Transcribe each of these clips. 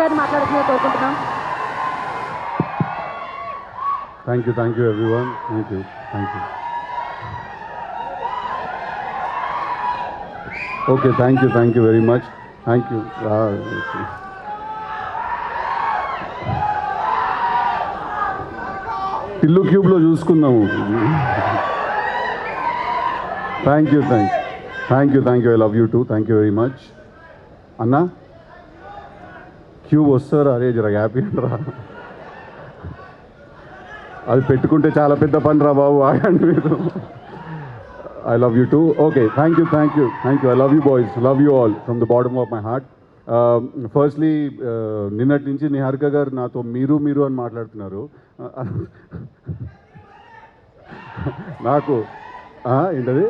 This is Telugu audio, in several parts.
గారిని మాట్లాడుతున్నా కోరుకుంటున్నాం. Thank you thank you everyone thank you thank you okay thank you thank you very much thank you ఇల్లు క్యూబ్లో చూసుకుందాము. Thank you thank you thank you thank you I love you too thank you very much అన్నా క్యూబ్ వస్తారా? అరే జర హ్యాపీ రా అది పెట్టుకుంటే చాలా పెద్ద పని రా బాబు ఆగండి మీరు. I love you too okay thank you thank you thank you I love you boys love you all from the bottom of my heart firstly నిన్నటి నుంచి నిహారిక గారు నాతో మీరు మీరు అని మాట్లాడుతున్నారు. Uh, నాకు ఏంటది?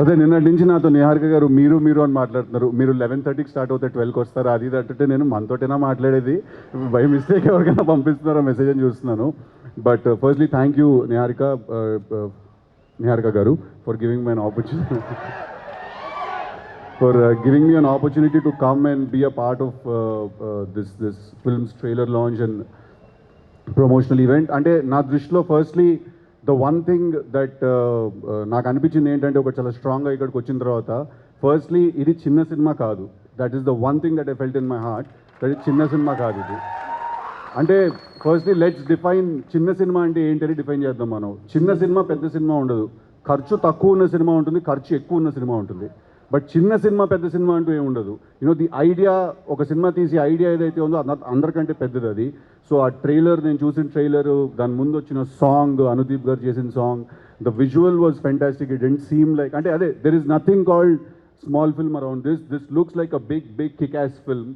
అదే నిన్నటి నుంచి నాతో నిహారిక గారు మీరు మీరు అని మాట్లాడుతున్నారు. మీరు లెవెన్ థర్టీకి స్టార్ట్ అవుతే ట్వెల్వ్కి వస్తారు? అది ఇది అంటే నేను మనతోటైనా మాట్లాడేది. బై మిస్టేక్ ఎవరికైనా పంపిస్తున్నారో మెసేజ్ అని చూస్తున్నాను. But firstly thank you Niharika uh, uh, Niharika garu for giving my an opportunity for giving me an opportunity to come and be a part of this this films trailer launch and promotional event అంటే నా దృష్టిలో firstly the one thing that నాకు అనిపించింది ఏంటంటే ఒక చాలా స్ట్రాంగ్గా ఇక్కడికి వచ్చిన తర్వాత ఫస్ట్లీ ఇది చిన్న సినిమా కాదు. That is the one thing that I felt in my heart that ఇది చిన్న సినిమా కాదు ఇది. అంటే ఫస్ట్లీ లెట్స్ డిఫైన్ చిన్న సినిమా అంటే ఏంటని డిఫైన్ చేద్దాం మనం. చిన్న సినిమా పెద్ద సినిమా ఉండదు. ఖర్చు తక్కువ ఉన్న సినిమా ఉంటుంది ఖర్చు ఎక్కువ ఉన్న సినిమా ఉంటుంది. బట్ చిన్న సినిమా పెద్ద సినిమా అంటూ ఏమి ఉండదు. యూనో ది ఐడియా ఒక సినిమా తీసి ఐడియా ఏదైతే ఉందో అందరికంటే పెద్దది అది. సో ఆ ట్రైలర్ నేను చూసిన ట్రైలర్ దాని ముందు వచ్చిన సాంగ్ అనుదీప్ గారు చేసిన song the visual was fantastic it didn't seem like అంటే అదే there is nothing called small film around this this looks like a big big kick ass film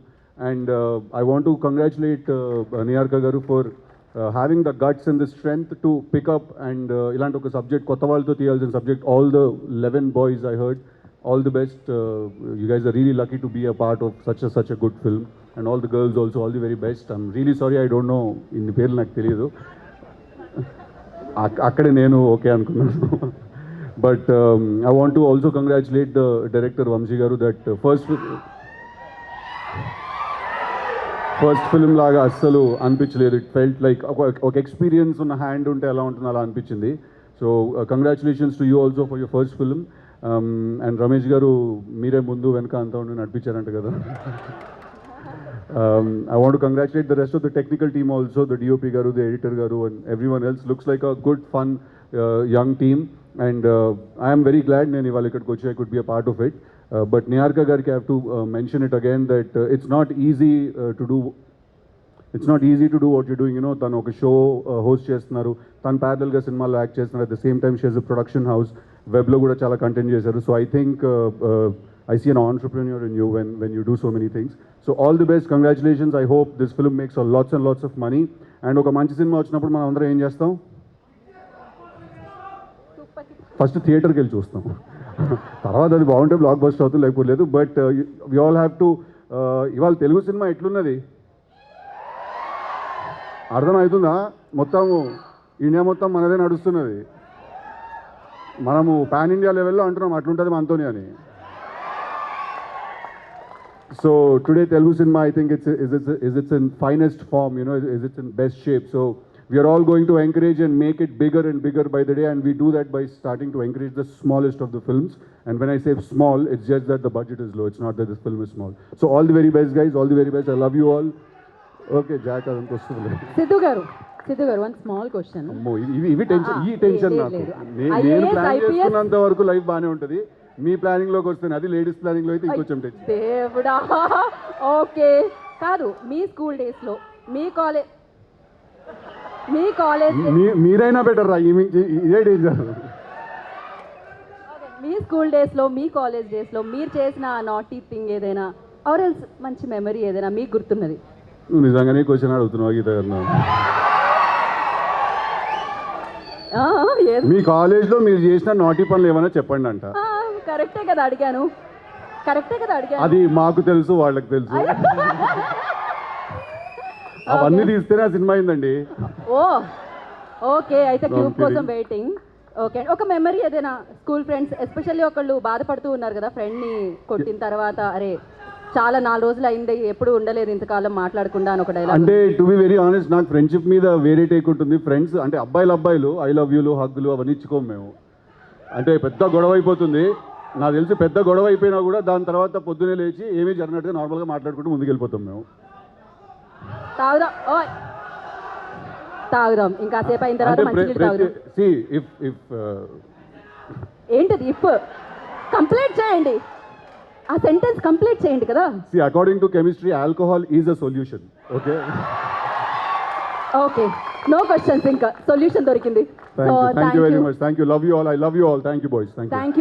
and I want to congratulate Niharika garu for having the guts and the strength to pick up and ఇలాంటి ఒక సబ్జెక్ట్ కొత్త వాళ్ళతో తీయాల్సిన subject all the eleven boys I heard all the best you guys are really lucky to be a part of such such a good film and all the girls also all the very best I'm really sorry I don't know ఇన్ని పేర్లు నాకు తెలియదు అక్కడే నేను ఓకే అనుకున్నాను. But I want to also congratulate the director Vamsi garu that first first film లాగా అస్సలు అనిపించలేదు. ఇట్ ఫెల్ట్ లైక్ ఒక ఎక్స్పీరియన్స్ ఉన్న హ్యాండ్ ఉంటే ఎలా ఉంటుంది అలా అనిపించింది. So congratulations to you also for your first film and Ramesh garu మీరే ముందు వెనక అంతా ఉండి నడిపించారంట కదా um, I want to congratulate the rest of the technical team also, the DOP Garu, the editor Garu, and everyone else. Looks like a good, fun, uh, young team. And uh, I am very glad నేను ఇవాళ ఇక్కడికి I could be a part of it. Uh, but niyarka గారికి I have to uh, mention it again that uh, it's not easy uh, to do it's not easy to do what you doing you know తను ఒక షో హోస్ట్ uh, చేస్తున్నారు. తను ప్యారల్గా సినిమాలో యాక్ట్ చేస్తున్నారు. అట్ ద సేమ్ టైమ్ షేజ్ ప్రొడక్షన్ హౌస్ వెబ్లో కూడా చాలా కంటెంట్ చేశారు. So I think I see an entrepreneur in you when when you do so many things so all the best congratulations I hope this film makes lots and lots of money and ఒక మంచి సినిమా వచ్చినప్పుడు మనం అందరం ఏం చేస్తాం? ఫస్ట్ థియేటర్కి వెళ్ళి చూస్తాం. తర్వాత అది బాగుంటే బ్లాక్ బస్ట్ అవుతుంది లేకపోతే లేదు. But we all have to ఇవాళ తెలుగు సినిమా ఎట్లున్నది? అర్థమవుతుందా? మొత్తము ఇండియా మొత్తం మనదే నడుస్తున్నది. మనము పాన్ ఇండియా లెవెల్లో అంటున్నాం అట్లుంటుంది మనతోని అని. So today Telugu cinema I think it's is it's is it's in finest form you know is it's in best shape so we are all going to encourage and make it bigger and bigger by the day and we do that by starting to encourage the smallest of the films and when I say small it's just that the budget is low it's not that this film is small so all the very best guys all the very best I love you all okay Jack అదంతా వస్తుంది. సిద్ధు గారు సిద్ధు గారు వన్ స్మాల్ క్వశ్చన్ అమ్మో ఇవి ఇవి- ఇవి టెన్షన్ ఈ టెన్షన్ లేదు, నాకు. లేదు. నే- IAS, నేను ప్లాన్ చేసుకున్నంత వరకు లైఫ్ బాగానే ఉంటుంది. మీ ప్లానింగ్లోకి వస్తుంది అది లేడీస్ ప్లానింగ్లో అయితే ఇంకొంచెం టెన్షన్ దేవుడా. ఓకే కాదు మీ స్కూల్ డేస్లో మీ కాలేజ్ మీ కాలేజ్ మీ- మీరైనా బెటర్ రా ఈ ఇదే డేంజర్ మీ స్కూల్ డేస్లో మీ కాలేజ్ డేస్లో మీరు చేసిన నాటీ థింగ్ ఏదైనా ఆర్ ఎల్స్ మంచి మెమరీ ఏదైనా మీకు గుర్తున్నది. నువ్వు నిజంగానే క్వశ్చన్ అడుగుతున్నావు గీత గారు మీ కాలేజ్లో మీరు చేసిన నాటి పనులు ఏమైనా చెప్పండి అంట. కరెక్టే కదా అడిగాను. కరెక్టే కదా అడిగాను. అది మాకు తెలుసు వాళ్ళకి తెలుసు. అవన్నీ తీస్తేనే ఆ సినిమా అయిందండి. ఓ ఓకే అయితే క్యూబ్ కోసం. వెయిటింగ్ ఓకే ఒక మెమరీ ఏదైనా స్కూల్ ఫ్రెండ్స్ ఎస్పెషల్లీ ఒకళ్ళు బాధపడుతూ ఉన్నారు కదా ఫ్రెండ్ని కొట్టిన తర్వాత అరే చాలా నాలుగు రోజులు అయింది ఎప్పుడు ఉండలేదు ఇంతకాలం మాట్లాడకుండా అని ఒక డైలాగ్ అంటే టు బి వెరీ ఆనెస్ట్ నాకు ఫ్రెండ్షిప్ మీద వేరే టేక్ ఉంటుంది. ఫ్రెండ్స్ అంటే అబ్బాయిలు అబ్బాయిలు ఐ లవ్ యూలు హగ్గులు అవన్నీ ఇచ్చుకోము మేము. అంటే పెద్ద గొడవ అయిపోతుంది. నాకు తెలిసి పెద్ద గొడవ అయిపోయినా కూడా దాని తర్వాత పొద్దునే లేచి ఏమీ జరిగినట్టుగా నార్మల్గా మాట్లాడుకుంటూ ముందుకెళ్ళిపోతాం మేము. తాగుదాం ఓయ్! తాగుదాం. ఇంకా సేపు అయిన తర్వాత మంచినీళ్ళు తాగుదాం. సి ఇఫ్ ఇఫ్ ఏంటిది ఇఫ్ కంప్లీట్ చేయండి. ఆ సెంటెన్స్ కంప్లీట్ చేయండి కదా. See according to chemistry alcohol is a solution okay okay no questions ఇంకా సొల్యూషన్ దొరికింది. Thank you thank you very much thank you love you all I love you all thank you boys thank you thank